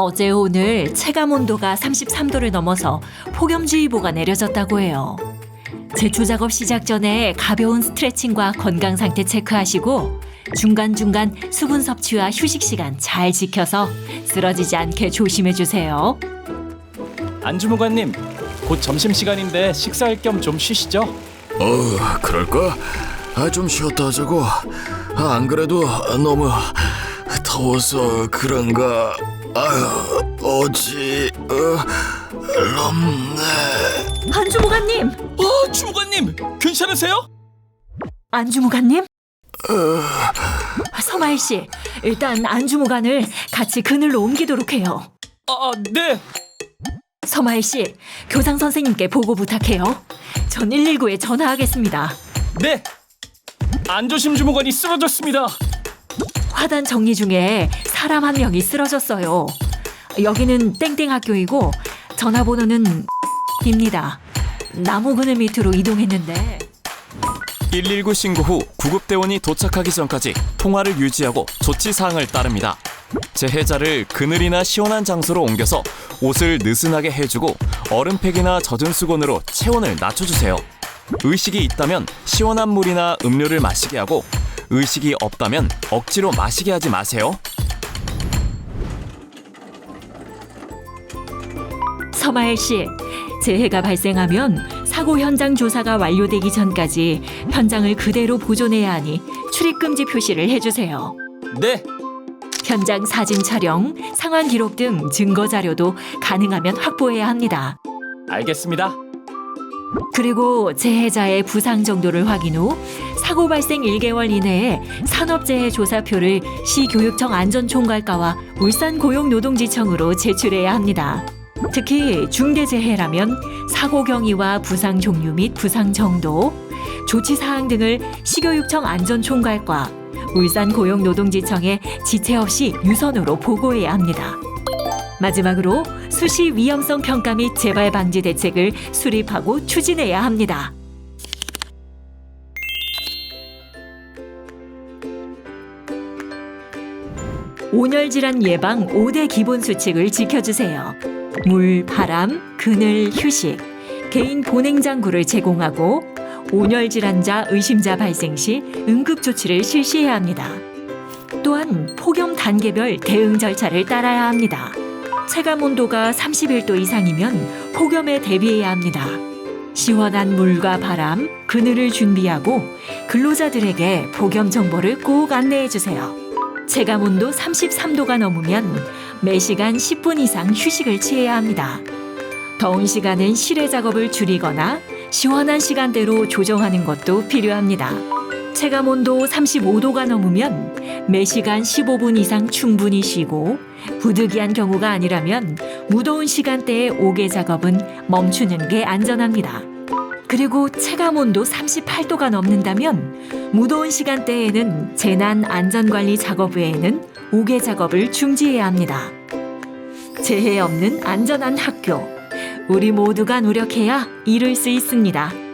어제 오늘 체감 온도가 33도를 넘어서 폭염주의보가 내려졌다고 해요. 제초 작업 시작 전에 가벼운 스트레칭과 건강 상태 체크하시고 중간중간 수분 섭취와 휴식 시간 잘 지켜서 쓰러지지 않게 조심해 주세요. 안주무관님, 곧 점심 시간인데 식사할 겸 좀 쉬시죠. 어, 그럴까? 아, 좀 쉬었다 하자고. 아, 안 그래도 너무 더워서 그런가. 아유, 어지, 어, 럽네. 안주무관님! 어, 주무관님, 괜찮으세요? 안주무관님? 서마일 씨, 일단 안주무관을 같이 그늘로 옮기도록 해요. 아, 네. 서마일 씨, 교장 선생님께 보고 부탁해요. 전 119에 전화하겠습니다. 네. 안조심 주무관이 쓰러졌습니다. 화단 정리 중에 사람 한 명이 쓰러졌어요. 여기는 땡땡 학교이고 전화번호는 입니다. 나무 그늘 밑으로 이동했는데 119 신고 후 구급대원이 도착하기 전까지 통화를 유지하고 조치 사항을 따릅니다. 재해자를 그늘이나 시원한 장소로 옮겨서 옷을 느슨하게 해주고 얼음팩이나 젖은 수건으로 체온을 낮춰주세요. 의식이 있다면 시원한 물이나 음료를 마시게 하고 의식이 없다면 억지로 마시게 하지 마세요. 서마엘 씨, 재해가 발생하면 사고 현장 조사가 완료되기 전까지 현장을 그대로 보존해야 하니 출입 금지 표시를 해주세요. 네. 현장 사진 촬영, 상황 기록 등 증거 자료도 가능하면 확보해야 합니다. 알겠습니다. 그리고 재해자의 부상 정도를 확인 후 사고 발생 1개월 이내에 산업재해 조사표를 시교육청 안전총괄과와 울산 고용노동지청으로 제출해야 합니다. 특히 중대재해라면 사고 경위와 부상 종류 및 부상 정도, 조치 사항 등을 시교육청 안전총괄과 울산 고용노동지청에 지체 없이 유선으로 보고해야 합니다. 마지막으로 수시 위험성 평가 및 재발 방지 대책을 수립하고 추진해야 합니다. 온열 질환 예방 5대 기본 수칙을 지켜주세요. 물, 바람, 그늘, 휴식, 개인 보냉 장구를 제공하고 온열 질환자 의심자 발생 시 응급 조치를 실시해야 합니다. 또한 폭염 단계별 대응 절차를 따라야 합니다. 체감 온도가 31도 이상이면 폭염에 대비해야 합니다. 시원한 물과 바람, 그늘을 준비하고 근로자들에게 폭염 정보를 꼭 안내해 주세요. 체감 온도 33도가 넘으면 매시간 10분 이상 휴식을 취해야 합니다. 더운 시간은 실외 작업을 줄이거나 시원한 시간대로 조정하는 것도 필요합니다. 체감 온도 35도가 넘으면 매시간 15분 이상 충분히 쉬고 부득이한 경우가 아니라면 무더운 시간대에 옥외 작업은 멈추는 게 안전합니다. 그리고 체감 온도 38도가 넘는다면 무더운 시간대에는 재난 안전관리 작업 외에는 옥외 작업을 중지해야 합니다. 재해 없는 안전한 학교. 우리 모두가 노력해야 이룰 수 있습니다.